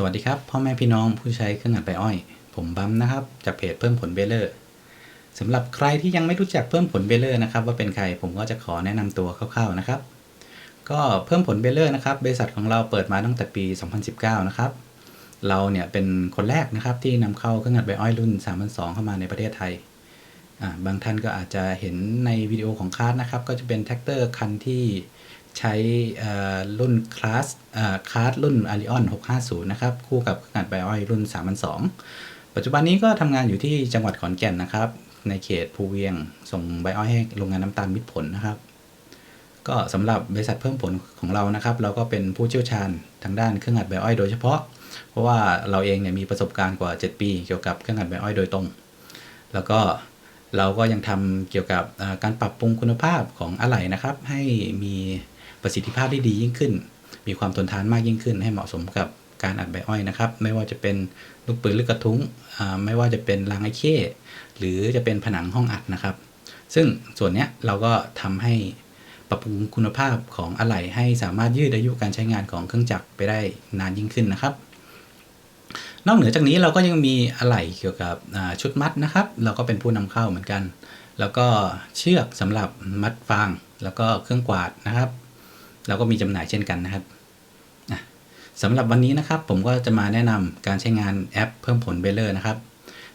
สวัสดีครับ พ่อแม่พี่น้องผู้ใช้เครื่องอัดใบอ้อย ผมบัมนะครับ จากเพจเพิ่มผลเบลเลอร์สำหรับใครที่ยังไม่รู้จักเพิ่มผลเบลเลอร์นะครับว่าเป็นใครผมก็จะขอแนะนำตัวคร่าวๆนะครับ ก็เพิ่มผลเบลเลอร์นะครับบริษัทของเราเปิดมาตั้งแต่ปี 2019 นะครับ เราเนี่ยเป็นคนแรกนะครับที่นำเข้าเครื่องอัดใบอ้อยรุ่น3002เข้ามาในประเทศไทยบางท่านก็อาจจะเห็นในวิดีโอของคาร์ดนะครับก็จะเป็นแท็กเตอร์คันที่ ใช้รุ่นคลาสคาร์ดรุ่น a r i o n 650 นะครับ คู่กับเครื่องอัดใบอ้อยรุ่น3002 ปัจจุบันนี้ก็ทำงานอยู่ที่จังหวัดขอนแก่นนะครับ ในเขตภูเวียง ส่งใบอ้อยให้โรงงานน้ำตาลมิตรผลนะครับ ก็สำหรับบริษัทเพิ่มผลของเรานะครับ เราก็เป็นผู้เชี่ยวชาญทางด้านเครื่องอัดใบอ้อยโดยเฉพาะ เพราะว่าเราเองเนี่ยมีประสบการณ์กว่า 7 ปี เกี่ยวกับเครื่องอัดใบอ้อยโดยตรง แล้วก็เราก็ยังทำเกี่ยวกับการปรับปรุงคุณภาพของอะไหล่นะครับ ให้มี ประสิทธิภาพที่ดียิ่งขึ้น มีความทนทานมากยิ่งขึ้น ให้เหมาะสมกับการอัดใบอ้อยนะครับ ไม่ว่าจะเป็นลูกปืนลูกกระทุ้ง ไม่ว่าจะเป็นรางไอเข้หรือจะเป็นผนังห้องอัดนะครับ ซึ่งส่วนนี้เราก็ทำให้ปรับปรุงคุณภาพของอะไหล่ให้สามารถยืดอายุการใช้งานของเครื่องจักรไปได้นานยิ่งขึ้นนะครับ นอกเหนือจากนี้เราก็ยังมีอะไหล่เกี่ยวกับชุดมัดนะครับ เราก็เป็นผู้นำเข้าเหมือนกัน แล้วก็เชือกสำหรับมัดฟาง แล้วก็เครื่องกวาดนะครับ เราก็มีจำหน่ายเช่นกันนะครับสำหรับวันนี้นะครับผมก็จะมาแนะนำการใช้งานแอปเพิ่มผลเบลเลอร์นะครับ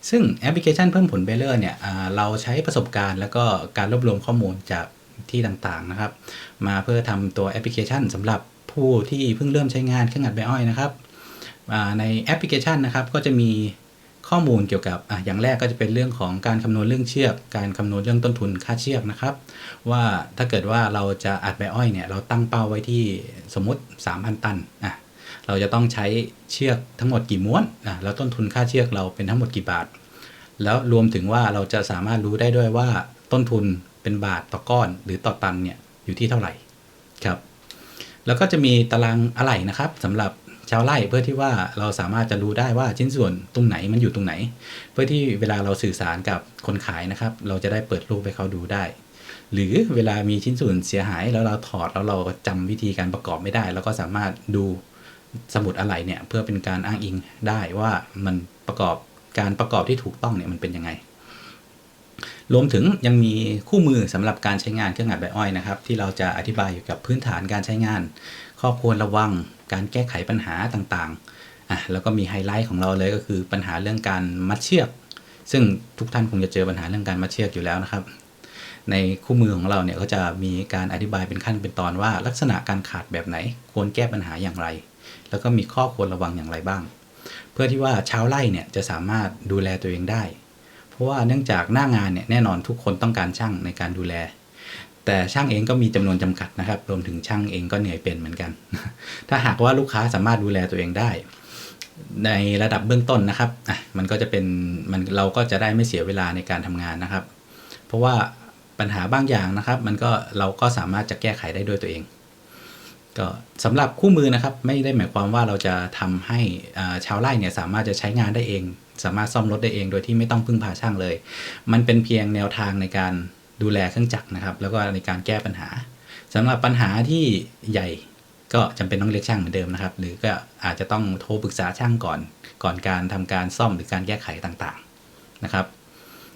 ซึ่งแอปพลิเคชันเพิ่มผลเบลเลอร์เนี่ยเราใช้ประสบการณ์แล้วก็การรวบรวมข้อมูลจากที่ต่างๆนะครับ มาเพื่อทำตัวแอปพลิเคชันสำหรับผู้ที่เพิ่งเริ่มใช้งานเครื่องอัดใบอ้อยนะครับในแอปพลิเคชันนะครับก็จะมี ข้อมูลเกี่ยวกับอะอย่างแรกก็จะเป็นเรื่องของการคำนวณเรื่องเชือก การคำนวณเรื่องต้นทุนค่าเชือกนะครับ ว่าถ้าเกิดว่าเราจะอัดใบอ้อยเนี่ยเราตั้งเป้าไว้ที่สมมติ 3,000 ตันอะเราจะต้องใช้เชือกทั้งหมดกี่ม้วนอะแล้วต้นทุนค่าเชือกเราเป็นทั้งหมดกี่บาท แล้วรวมถึงว่าเราจะสามารถรู้ได้ด้วยว่าต้นทุนเป็นบาทต่อก้อนหรือต่อตันเนี่ยอยู่ที่เท่าไหร่ครับ แล้วก็จะมีตารางอะไหล่นะครับสำหรับ ชาวไร่เพื่อที่ว่าเราสามารถจะรู้ได้ว่าชิ้นส่วนตรงไหนมันอยู่ตรงไหน เพื่อที่เวลาเราสื่อสารกับคนขายนะครับ เราจะได้เปิดรูปให้เขาดูได้ หรือเวลามีชิ้นส่วนเสียหายแล้วเราถอดแล้วเราจำวิธีการประกอบไม่ได้เราก็สามารถดูสมุดอะไหล่เนี่ยเพื่อเป็นการอ้างอิงได้ว่ามันประกอบการประกอบที่ถูกต้องเนี่ยมันเป็นยังไง รวมถึงยังมีคู่มือสำหรับการใช้งานเครื่องอัดใบอ้อยนะครับ ที่เราจะอธิบายอยู่กับพื้นฐานการใช้งาน ข้อควรระวัง การแก้ไขปัญหาต่างๆอะแล้วก็มีไฮไลท์ของเราเลยก็คือปัญหาเรื่องการมัดเชือก ซึ่งทุกท่านคงจะเจอปัญหาเรื่องการมัดเชือกอยู่แล้วนะครับ ในคู่มือของเราเนี่ยก็จะมีการอธิบายเป็นขั้นเป็นตอนว่า ลักษณะการขาดแบบไหน ควรแก้ปัญหาอย่างไร แล้วก็มีข้อควรระวังอย่างไรบ้าง เพื่อที่ว่าชาวไร่เนี่ยจะสามารถดูแลตัวเองได้ เพราะว่าเนื่องจากหน้างานเนี่ยแน่นอนทุกคนต้องการช่างในการดูแล แต่ช่างเองก็มีจำนวนจำกัดนะครับ รวมถึงช่างเองก็เหนื่อยเป็นเหมือนกัน ถ้าหากว่าลูกค้าสามารถดูแลตัวเองได้ ในระดับเบื้องต้นนะครับอะมันก็จะเป็นมันเราก็จะได้ไม่เสียเวลาในการทำงานนะครับ เพราะว่าปัญหาบางอย่างนะครับ มันก็เราก็สามารถจะแก้ไขได้ด้วยตัวเอง ก็สำหรับคู่มือนะครับ ไม่ได้หมายความว่าเราจะทำให้ชาวไร่เนี่ยสามารถจะใช้งานได้เอง สามารถซ่อมรถได้เอง โดยที่ไม่ต้องพึ่งพาช่างเลย มันเป็นเพียงแนวทางในการ ดูแลเครื่องจักรนะครับ แล้วก็ในการแก้ปัญหาสำหรับปัญหาที่ใหญ่ก็จำเป็นต้องเรียกช่างเหมือนเดิมนะครับ หรือก็อาจจะต้องโทรปรึกษาช่างก่อน ก่อนการทำการซ่อมหรือการแก้ไขต่างๆนะครับ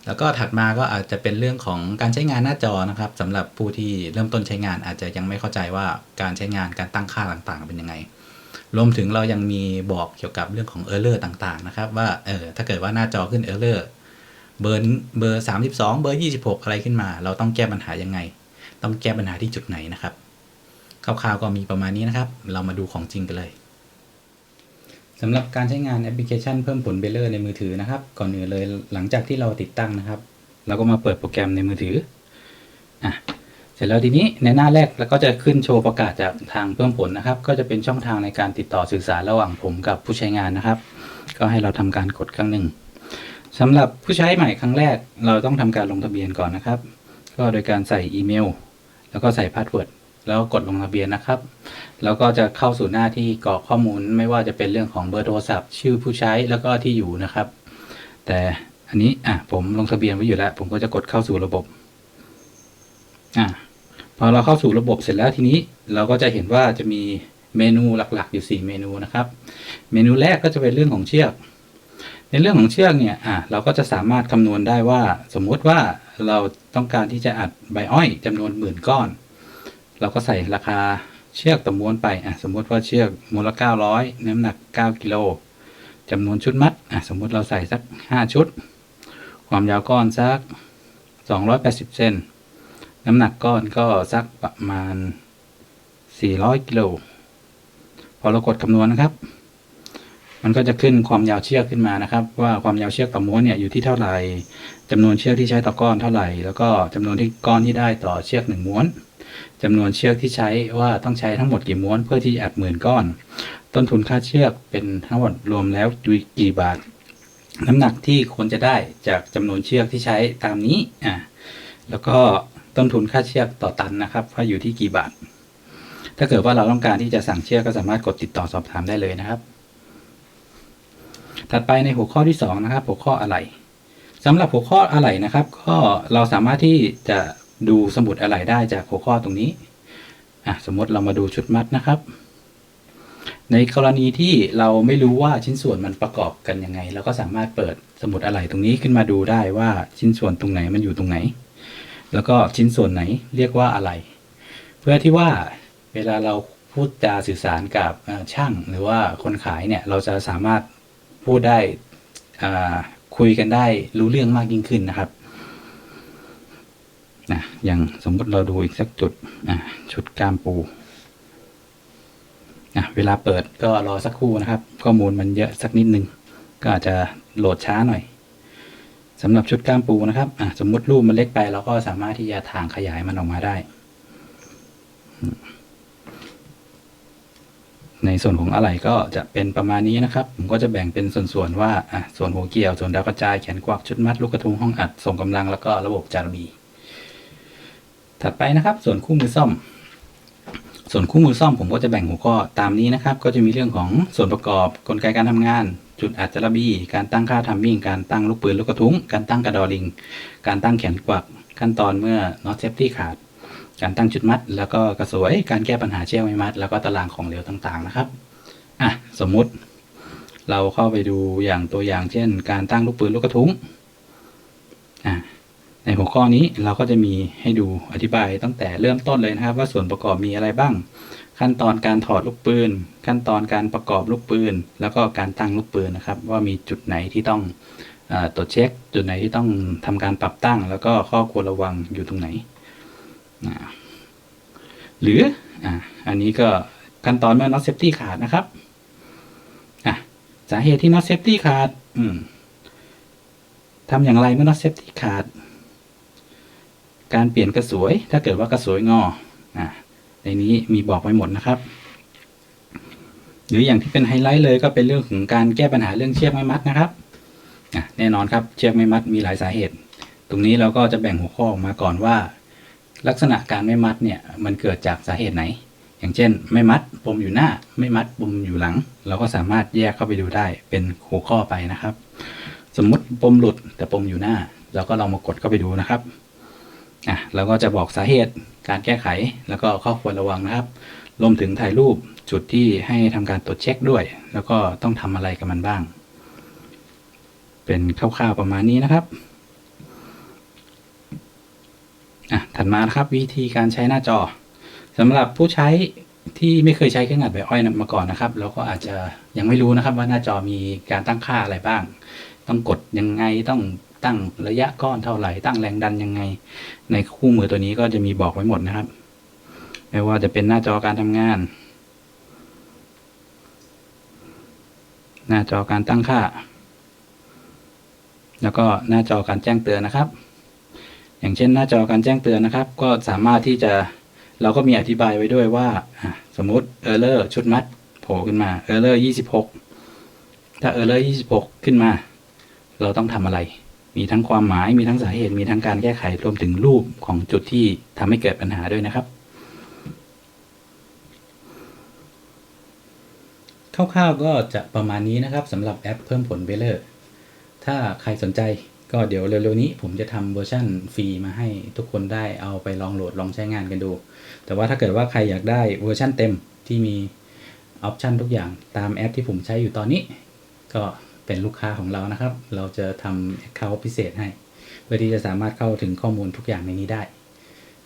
แล้วก็ถัดมาก็อาจจะเป็นเรื่องของการใช้งานหน้าจอนะครับสำหรับผู้ที่เริ่มต้นใช้งานอาจจะยังไม่เข้าใจว่าการใช้งานการตั้งค่าต่างๆ เป็นยังไง รวมถึงเรายังมีบอกเกี่ยวกับเรื่องของ Error ต่างๆนะครับ ว่าเออถ้าเกิดว่าหน้าจอขึ้น Error เบอร์เบอร์32เบอร์26อะไรขึ้นมา เราต้องแก้ปัญหายังไง ต้องแก้ปัญหาที่จุดไหนนะครับคร่าวๆก็มีประมาณนี้นะครับ เรามาดูของจริงกันเลยสำหรับการใช้งานแอปพลิเคชันเพิ่มผลเบลเลอร์ในมือถือนะครับ ก่อนอื่นเลยหลังจากที่เราติดตั้งนะครับ เราก็มาเปิดโปรแกรมในมือถืออะเสร็จแล้วทีนี้ในหน้าแรกแล้วก็จะขึ้นโชว์ประกาศจากทางเพิ่มผลนะครับ ก็จะเป็นช่องทางในการติดต่อสื่อสารระหว่างผมกับผู้ใช้งานนะครับ ก็ให้เราทำการกดครั้งหนึ่ง สำหรับผู้ใช้ใหม่ครั้งแรก เราต้องทำการลงทะเบียนก่อนนะครับ ก็โดยการใส่อีเมล แล้วก็ใส่พาสเวิร์ดแล้วกดลงทะเบียนนะครับ แล้วก็จะเข้าสู่หน้าที่กรอกข้อมูล ไม่ว่าจะเป็นเรื่องของเบอร์โทรศัพท์ ชื่อผู้ใช้แล้วก็ที่อยู่นะครับ แต่อันนี้อะผมลงทะเบียนไว้อยู่แล้ว ผมก็จะกดเข้าสู่ระบบอะพอเราเข้าสู่ระบบเสร็จแล้วทีนี้เราก็จะเห็นว่าจะมีเมนูหลักๆ อยู่ 4 เมนูนะครับ เมนูแรกก็จะเป็นเรื่องของเชือก ในเรื่องของเชือกเนี่ยอะเราก็จะสามารถคำนวณได้ว่า สมมุติว่าเราต้องการที่จะอัดใบอ้อยจำนวนหมื่นก้อน เราก็ใส่ราคาเชือกต่อม้วนไปอะสมมุติว่าเชือกมูลละ900 น้ำหนัก 9กิโลจำนวนชุดมัดอะสมมุติเราใส่สัก 5 ชุด ความยาวก้อนสัก 280เซนน้ำหนักก้อนก็สักประมาณ 400กิโลพอเรากดคำนวณนะครับ มันก็จะขึ้นความยาวเชือกขึ้นมานะครับ ว่าความยาวเชือกต่อม้วนเนี่ยอยู่ที่เท่าไหร่จำนวนเชือกที่ใช้ต่อก้อนเท่าไหร่ แล้วก็จำนวนที่ก้อนที่ได้ต่อเชือกหนึ่งม้วนจำนวนเชือกที่ใช้ว่าต้องใช้ทั้งหมดกี่ม้วนเพื่อที่จะอัดหมื่นก้อน ต้นทุนค่าเชือกเป็นทั้งหมดรวมแล้วกี่บาท น้ำหนักที่ควรจะได้จากจำนวนเชือกที่ใช้ตามนี้อ่าแล้วก็ต้นทุนค่าเชือกต่อตันนะครับว่าอยู่ที่กี่บาท ถ้าเกิดว่าเราต้องการที่จะสั่งเชือกก็สามารถกดติดต่อสอบถามได้เลยนะครับ ถัดไปในหัวข้อที่2นะครับหัวข้ออะไรสำหรับหัวข้ออะไรนะครับ ก็เราสามารถที่จะดูสมุดอะไรได้จากหัวข้อตรงนี้อะสมมติเรามาดูชุดมัดนะครับ ในกรณีที่เราไม่รู้ว่าชิ้นส่วนมันประกอบกันยังไงเราก็สามารถเปิดสมุดอะไรตรงนี้ขึ้นมาดูได้ว่าชิ้นส่วนตรงไหนมันอยู่ตรงไหน แล้วก็ชิ้นส่วนไหนเรียกว่าอะไร เพื่อที่ว่าเวลาเราพูดจาสื่อสารกับช่าง หรือว่าคนขายเนี่ยเราจะสามารถ พูดได้คุยกันได้รู้เรื่องมากยิ่งขึ้นนะครับนะอย่างสมมติเราดูอีกสักจุดอะชุดกล้ามปูอะเวลาเปิดก็รอสักครู่นะครับ ข้อมูลมันเยอะสักนิดนึง ก็อาจจะโหลดช้าหน่อยสำหรับชุดกล้ามปูนะครับสมมติรูปมันเล็กไปเราก็สามารถที่จะทางขยายมันออกมาได้ ในส่วนของอะไหล่ก็จะเป็นประมาณนี้นะครับ ผมก็จะแบ่งเป็นส่วนๆว่าอะส่วนหัวเกี่ยว ส่วนดาวกระจายแขนกวักชุดมัด ลูกกระทุงห้องอัดส่งกำลังแล้วก็ระบบจารบี ถัดไปนะครับ ส่วนคู่มือซ่อม ส่วนคู่มือซ่อมผมก็จะแบ่งหัวข้อตามนี้นะครับ ก็จะมีเรื่องของส่วนประกอบกลไกการทำงาน จุดอัดจารบี การตั้งค่าทัมมิ่งการตั้งลูกปืนลูกกระทุงการตั้งกระดอลิง การตั้งแขนกวักขั้นตอนเมื่อน็อตเซฟตี้ขาด การตั้งจุดมัด แล้วก็กระสวยการแก้ปัญหาเชือกไม่มัด แล้วก็ตารางของเหลวต่างๆนะครับอะสมมุติเราเข้าไปดูอย่างตัวอย่างเช่น การตั้งลูกปืนลูกกระทุ้งอะในหัวข้อนี้เราก็จะมีให้ดูอธิบายตั้งแต่เริ่มต้นเลยนะครับ ว่าส่วนประกอบมีอะไรบ้าง ขั้นตอนการถอดลูกปืน ขั้นตอนการประกอบลูกปืน แล้วก็การตั้งลูกปืนนะครับ ว่ามีจุดไหนที่ต้องอตรวจเช็ค จุดไหนที่ต้องทำการปรับตั้ง แล้วก็ข้อควรระวังอยู่ตรงไหน หรือออันนี้ก็ขั้นตอนเมื่อน็อตเซฟตี้ขาดนะครับสาเหตุที่น็อตเซฟตี้ขาดทำอย่างไรเมื่อน็อตเซฟตี้ขาด การเปลี่ยนกระสวย ถ้าเกิดว่ากระสวยงออในนี้มีบอกไว้หมดนะครับ หรืออย่างที่เป็นไฮไลท์เลยก็เป็นเรื่องของการแก้ปัญหาเรื่องเชือกไม่มัดนะครับแน่นอนครับเชือกไม่มัดมีหลายสาเหตุ ตรงนี้เราก็จะแบ่งหัวข้อออกมาก่อนว่า ลักษณะการไม่มัดเนี่ยมันเกิดจากสาเหตุไหน อย่างเช่น ไม่มัดปมอยู่หน้า ไม่มัดปมอยู่หลัง เราก็สามารถแยกเข้าไปดูได้เป็นหัวข้อไปนะครับ สมมุติปมหลุดแต่ปมอยู่หน้า เราก็ลองมากดเข้าไปดูนะครับอะเราก็จะบอกสาเหตุการแก้ไขแล้วก็ข้อควรระวังนะครับรวมถึงถ่ายรูปจุดที่ให้ทำการตรวจเช็คด้วย แล้วก็ต้องทำอะไรกับมันบ้าง เป็นคร่าวๆประมาณนี้นะครับ อะถัดมานะครับวิธีการใช้หน้าจอสำหรับผู้ใช้ที่ไม่เคยใช้เครื่องอัดแบอ้อยมาก่อนนะครับแล้วก็อาจจะยังไม่รู้นะครับว่าหน้าจอมีการตั้งค่าอะไรบ้าง ต้องกดยังไงต้องตั้งระยะก้อนเท่าไหร่ตั้งแรงดันยังไง ในคู่มือตัวนี้ก็จะมีบอกไว้หมดนะครับ ไม่ว่าจะเป็นหน้าจอการทำงาน หน้าจอการตั้งค่า แล้วก็หน้าจอการแจ้งเตือนนะครับ อย่างเช่นหน้าจอการแจ้งเตือนนะครับ ก็สามารถที่จะเราก็มีอธิบายไว้ด้วยว่า สมมุติ error ชุดมัดโผล่ขึ้นมา error 26 ถ้า error 26 ขึ้นมา เราต้องทำอะไร มีทั้งความหมาย มีทั้งสาเหตุ มีทั้งการแก้ไข รวมถึงรูปของจุดที่ทำให้เกิดปัญหาด้วยนะครับ คร่าวๆก็จะประมาณนี้นะครับสำหรับแอปเพิ่มผลเบลเลอร์ ถ้าใครสนใจ ก็เดี๋ยวเร็วๆนี้ผมจะทำเวอร์ชั่นฟรีมาให้ทุกคนได้เอาไปลองโหลดลองใช้งานกันดู แต่ว่าถ้าเกิดว่าใครอยากได้เวอร์ชั่นเต็มที่มีออปชันทุกอย่างตามแอปที่ผมใช้อยู่ตอนนี้ ก็เป็นลูกค้าของเรานะครับ เราจะทำ account พิเศษให้ เพื่อที่จะสามารถเข้าถึงข้อมูลทุกอย่างในนี้ได้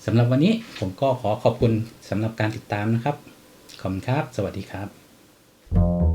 สำหรับวันนี้ผมก็ขอขอบคุณสำหรับการติดตามนะครับ ขอบคุณครับ สวัสดีครับ